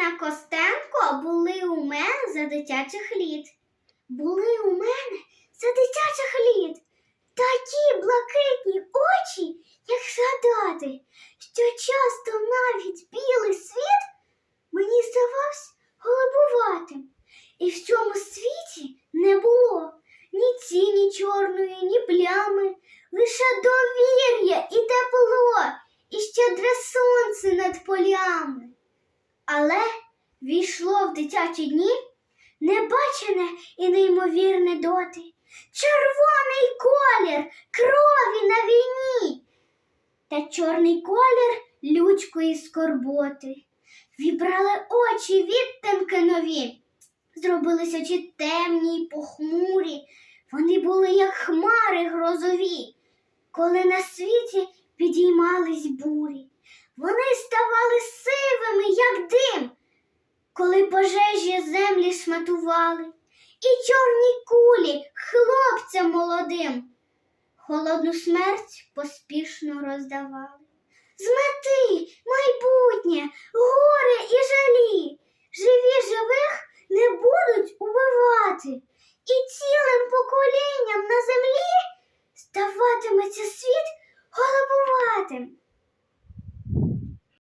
Ніна Костенко були у мене за дитячих літ. Були у мене за дитячих літ. Такі блакитні очі, як згадати, що часто навіть білий світ мені здавався голубуватим. І в цьому світі не було ні тіні чорної, ні плями, лише довір'я і тепло, і щедре сонце над полями. Але війшло в дитячі дні небачене і неймовірне доти. Червоний колір крові на війні. Та чорний колір людської скорботи. Вібрали очі відтинки нові, зробилися чи темні й похмурі. Вони були, як хмари грозові, коли на світі підіймались бурі. Вони ставали вухами, як дим, коли пожежі землі шматували, і чорні кулі хлопцям молодим холодну смерть поспішно роздавали. Змети майбутнє, горе і жалі, живі живих не будуть убивати. І цілим поколінням на землі ставатиметься світ голубуватим.